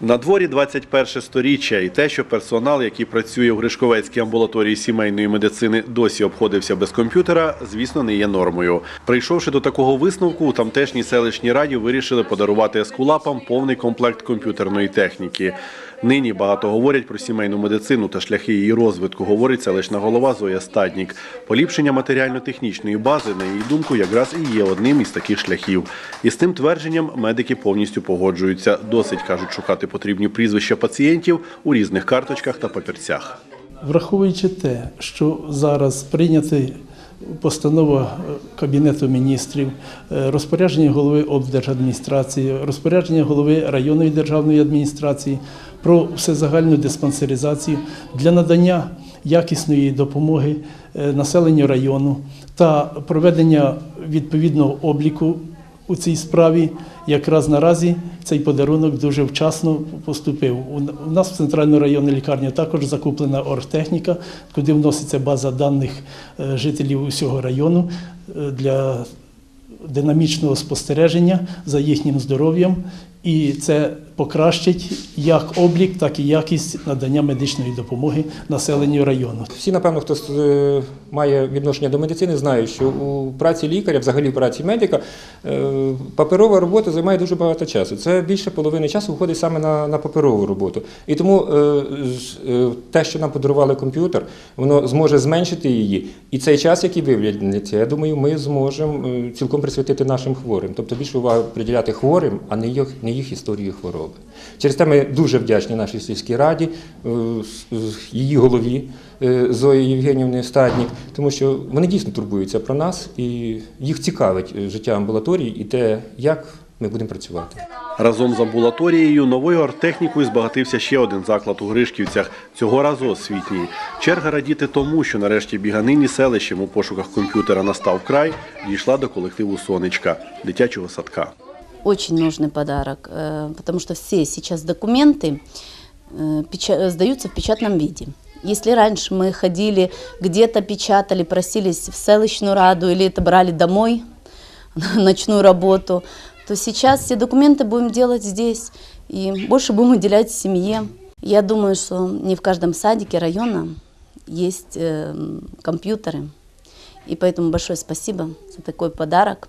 На дворі 21 сторіччя і те, що персонал, який працює в Гришковецькій амбулаторії сімейної медицини, досі обходився без комп'ютера, звісно, не є нормою. Прийшовши до такого висновку, у тамтешній селищній раді вирішили подарувати ескулапам повний комплект комп'ютерної техніки. Нині багато говорять про сімейну медицину та шляхи її розвитку, говорить селищна голова Зоя Стаднік. Поліпшення матеріально-технічної бази, на її думку, якраз і є одним із таких шляхів. І з тим твердженням медики повністю погоджуються. Досить кажуть шукати потрібні прізвища пацієнтів у різних карточках та папірцях. Враховуючи те, що зараз прийняти постанова е, Кабінету міністрів, е, розпорядження голови облдержадміністрації, розпорядження голови районної державної адміністрації про всезагальну диспансеризацію для надання якісної допомоги е, населенню району та проведення відповідного обліку у цій справі якраз наразі цей подарунок дуже вчасно поступив. У нас в центральній районній лікарні також закуплена оргтехніка, куди вноситься база даних е, жителів усього району е, для динамічного спостереження за їхнім здоров'ям. І це покращить як облік, так і якість надання медичної допомоги населенню району. Всі, напевно, хто е, має відношення до медицини, знають, що у праці лікаря, взагалі в праці медика, е, паперова робота займає дуже багато часу. Це більше половини часу виходить саме на, на паперову роботу. І тому е, те, що нам подарували комп'ютер, воно зможе зменшити її. І цей час, який виявляється, я думаю, ми зможемо цілком присвятити нашим хворим. Тобто більше уваги приділяти хворим, а не їх, не їх історії хвороби. Через те ми дуже вдячні нашій сільській раді, е, її голові е, Зої Євгенівни Стаднік, тому що вони дійсно турбуються про нас і їх цікавить е, життя амбулаторії і те, як ми будемо працювати. Разом з амбулаторією новою арттехнікою збагатився ще один заклад у Гришківцях, цього разу освітній. Черга радіти тому, що нарешті біганині селищем у пошуках комп'ютера настав край, дійшла до колективу Сонечка дитячого садка. Очень нужный подарок, э, потому что все сейчас документы э, сдаются в печатном виде. Если раньше мы ходили, где-то печатали, просились в селищную раду или это брали домой, ночную работу, то сейчас все документы будем делать здесь и больше будем уделять семье. Я думаю, что не в каждом садике района есть э, компьютеры. И поэтому большое спасибо за такой подарок,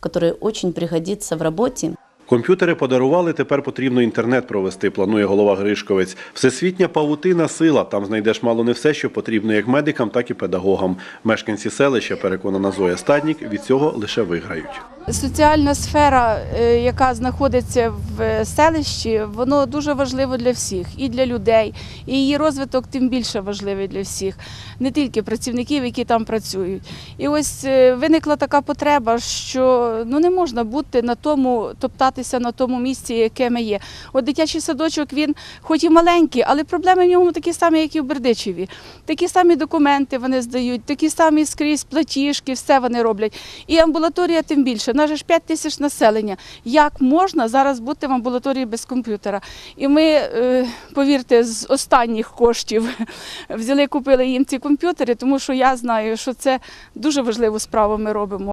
который очень пригодится в работе. Комп'ютери подарували, тепер потрібно інтернет провести, планує голова Гришковець. Всесвітня павутина сила. Там знайдеш мало не все, що потрібно як медикам, так і педагогам. Мешканці селища, переконана Зоя Стаднік, від цього лише виграють. Соціальна сфера, е, яка знаходиться в селищі, воно дуже важливо для всіх, і для людей, і її розвиток тим більше важливий для всіх, не тільки працівників, які там працюють. І ось е, виникла така потреба, що ну не можна бути на тому, топтатися на тому місці, яке ми є. От дитячий садочок він, хоч і маленький, але проблеми в ньому такі самі, як і в Бердичеві. Такі самі документи вони здають, такі самі скрізь платіжки, все вони роблять. І амбулаторія тим більше. Нас ж 5 тисяч населення. Як можна зараз бути в амбулаторії без комп'ютера? І ми, е, повірте, з останніх коштів взяли, купили їм ці комп'ютери, тому що я знаю, що це дуже важливу справу ми робимо.